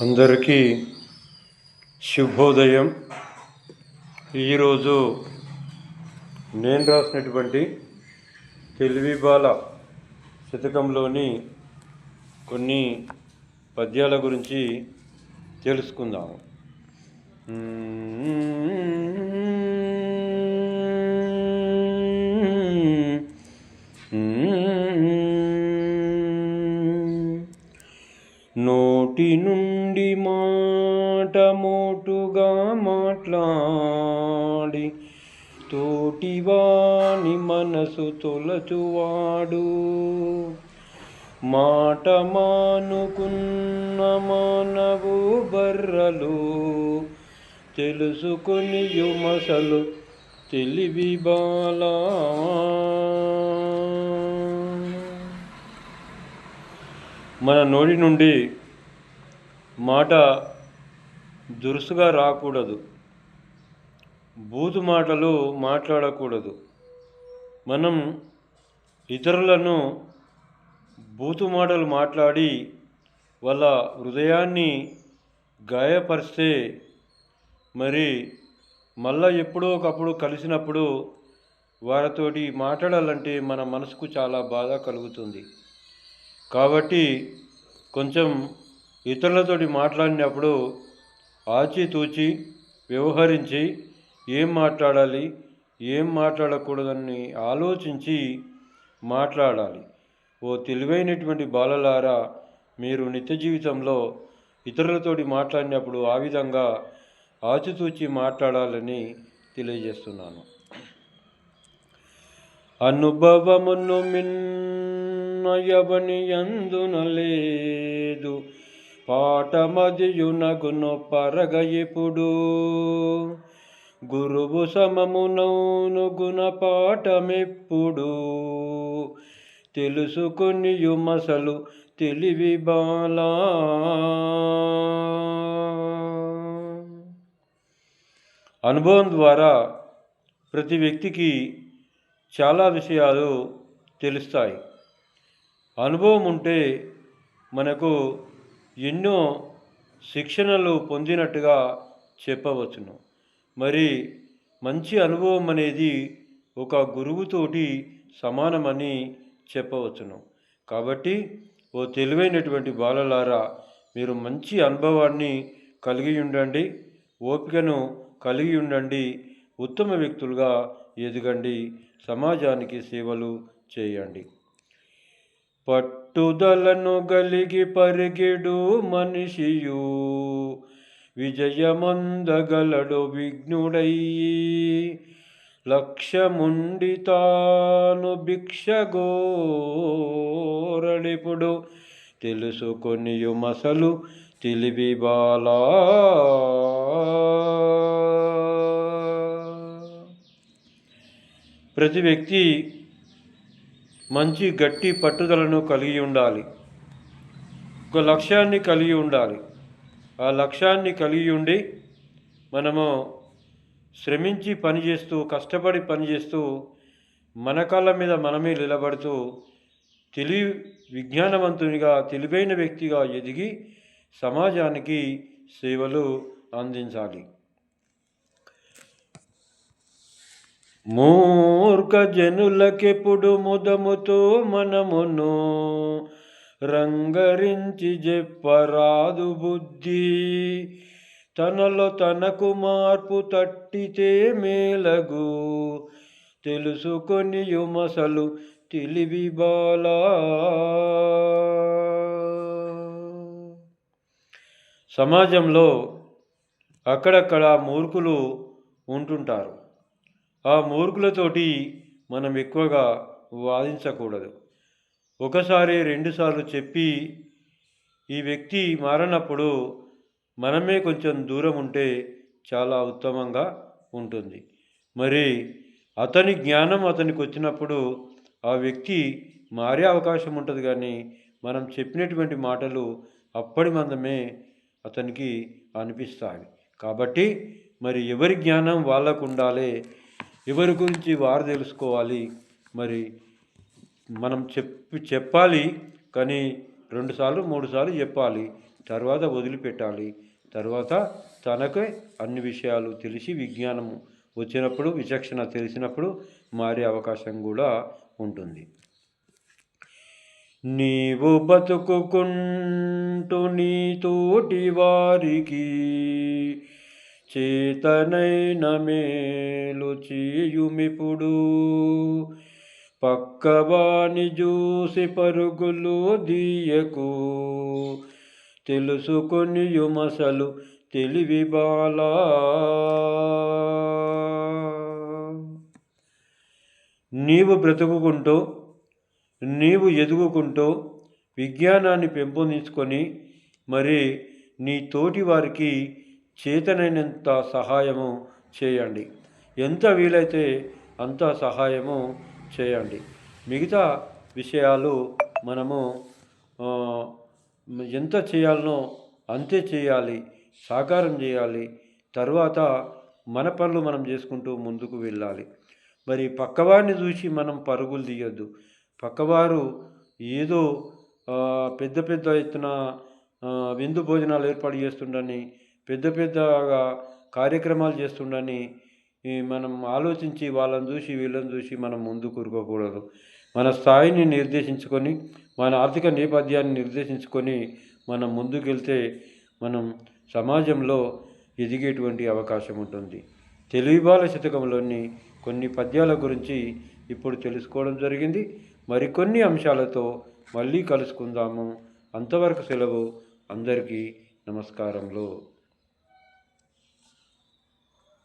అందరికీ శుభోదయం. ఈరోజు నేను రాసినటువంటి తెలివిబాల శతకంలోని కొన్ని పద్యాల గురించి తెలుసుకుందాము. నోటి నుండి మాట మోటుగా మాట్లాడి తోటివాని మనసు తొలచువాడు. మాట మానుకున్న మానవు బర్రలు తెలుసుకొని యుమసలు తెలివి బాలా. మన నోటి నుండి మాట దురుసుగా రాకూడదు. బూతు మాటలు మాట్లాడకూడదు. మనం ఇతరులను బూతు మాటలు మాట్లాడి వాళ్ళ హృదయాన్ని గాయపరిస్తే మరి మళ్ళా ఎప్పుడో ఒకప్పుడు కలిసినప్పుడు వారితోటి మాట్లాడాలంటే మన మనసుకు చాలా బాధ కలుగుతుంది. కాబట్టి కొంచెం ఇతరులతోటి మాట్లాడినప్పుడు ఆచితూచి వ్యవహరించి ఏం మాట్లాడాలి ఏం మాట్లాడకూడదని ఆలోచించి మాట్లాడాలి. ఓ తెలివైనటువంటి బాలలారా మీరు నిత్య జీవితంలో ఇతరులతోటి మాట్లాడినప్పుడు ఆ విధంగా ఆచితూచి మాట్లాడాలని తెలియజేస్తున్నాను. అనుభవమును మిన్నయవని అందున లేదు. పాఠమదియునగును పరగ ఎప్పుడు గురువు సమమునౌను గుణ తెలుసుకుని తెలుసుకొని యుమసలు తెలివి బాలా. అనుభవం ద్వారా ప్రతి వ్యక్తికి చాలా విషయాలు తెలుస్తాయి. అనుభవం ఉంటే మనకు ఎన్నో శిక్షణలు పొందినట్టుగా చెప్పవచ్చును. మరి మంచి అనుభవం అనేది ఒక గురువుతోటి సమానమని చెప్పవచ్చును. కాబట్టి ఓ తెలివైనటువంటి బాలలారా మీరు మంచి అనుభవాన్ని కలిగి ఉండండి ఓపికను కలిగి ఉండండి ఉత్తమ వ్యక్తులుగా ఎదగండి సమాజానికి సేవలు చేయండి. పట్టుదలను గలిగి పరిగెడు మనిషియు. విజయమందగలడు విఘ్నుడయ్యి లక్ష్యముండి తాను భిక్షగోరడిపుడు. తెలుసుకొని మసలు తెలివి బాలా. ప్రతి వ్యక్తి మంచి గట్టి పట్టుదలను కలిగి ఉండాలి. ఒక లక్ష్యాన్ని కలిగి ఉండాలి. ఆ లక్ష్యాన్ని కలిగి ఉండి మనము శ్రమించి పనిచేస్తూ కష్టపడి పనిచేస్తూ మన కాళ్ళ మీద మనమే నిలబడుతూ తెలివి విజ్ఞానవంతునిగా తెలివైన వ్యక్తిగా ఎదిగి సమాజానికి సేవలు అందించాలి. మూ జనులకెప్పుడు ముదముతో మనమును రంగరించి చెప్పరాదు బుద్ధి. తనలో తనకు మార్పు తట్టితే మేలగు. తెలుసుకొని యుమసలు తెలివి బాలా. సమాజంలో అక్కడక్కడ మూర్ఖులు ఉంటుంటారు. ఆ మూర్ఖులతోటి మనం ఎక్కువగా వాదించకూడదు. ఒకసారి రెండుసార్లు చెప్పి ఈ వ్యక్తి మారనప్పుడు మనమే కొంచెం దూరం ఉంటే చాలా ఉత్తమంగా ఉంటుంది. మరి అతని జ్ఞానం అతనికి వచ్చినప్పుడు ఆ వ్యక్తి మారే అవకాశం ఉంటుంది కానీ మనం చెప్పినటువంటి మాటలు అప్పటి మందమే అతనికి అనిపిస్తాయి. కాబట్టి మరి ఎవరి జ్ఞానం వాళ్ళకు ఉండాలి ఎవరి గురించి వారు తెలుసుకోవాలి? మరి మనం చెప్పి చెప్పాలి కానీ రెండుసార్లు మూడు సార్లు చెప్పాలి. తర్వాత వదిలిపెట్టాలి. తర్వాత తనకే అన్ని విషయాలు తెలిసి విజ్ఞానం వచ్చినప్పుడు విచక్షణ తెలిసినప్పుడు మారే అవకాశం కూడా ఉంటుంది. నీవు బతుకుకుంటూ నీతోటి వారికి చేతనైన మేలు చేయుమిప్పుడు. పక్కవాని చూసి పరుగులు దీయకు. తెలుసుకొని యుమసలు తెలివి బాలా. నీవు బ్రతుకుకుంటూ నీవు ఎదుగుకుంటూ విజ్ఞానాన్ని పెంపొందించుకొని మరి నీ తోటి వారికి చేతనైనంత సహాయము చేయండి. ఎంత వీలైతే అంత సహాయము చేయండి. మిగతా విషయాలు మనము ఎంత చేయాలనో అంతే చేయాలి సాకారం చేయాలి. తర్వాత మన పనులు మనం చేసుకుంటూ ముందుకు వెళ్ళాలి. మరి పక్కవారిని చూసి మనం పరుగులు తీయొద్దు. పక్కవారు ఏదో పెద్ద పెద్ద ఎత్తున విందు భోజనాలు ఏర్పాటు చేస్తుండని పెద్ద పెద్దగా కార్యక్రమాలు చేస్తుండని మనం ఆలోచించి వాళ్ళని చూసి వీళ్ళని చూసి మనం ముందు కూరుకోకూడదు. మన స్థాయిని నిర్దేశించుకొని మన ఆర్థిక నేపథ్యాన్ని నిర్దేశించుకొని మనం ముందుకెళ్తే మనం సమాజంలో ఎదిగేటువంటి అవకాశం ఉంటుంది. తెలివిబాల శతకంలోని కొన్ని పద్యాల గురించి ఇప్పుడు తెలుసుకోవడం జరిగింది. మరికొన్ని అంశాలతో మళ్ళీ కలుసుకుందాము. అంతవరకు సెలవు. అందరికీ నమస్కారంలో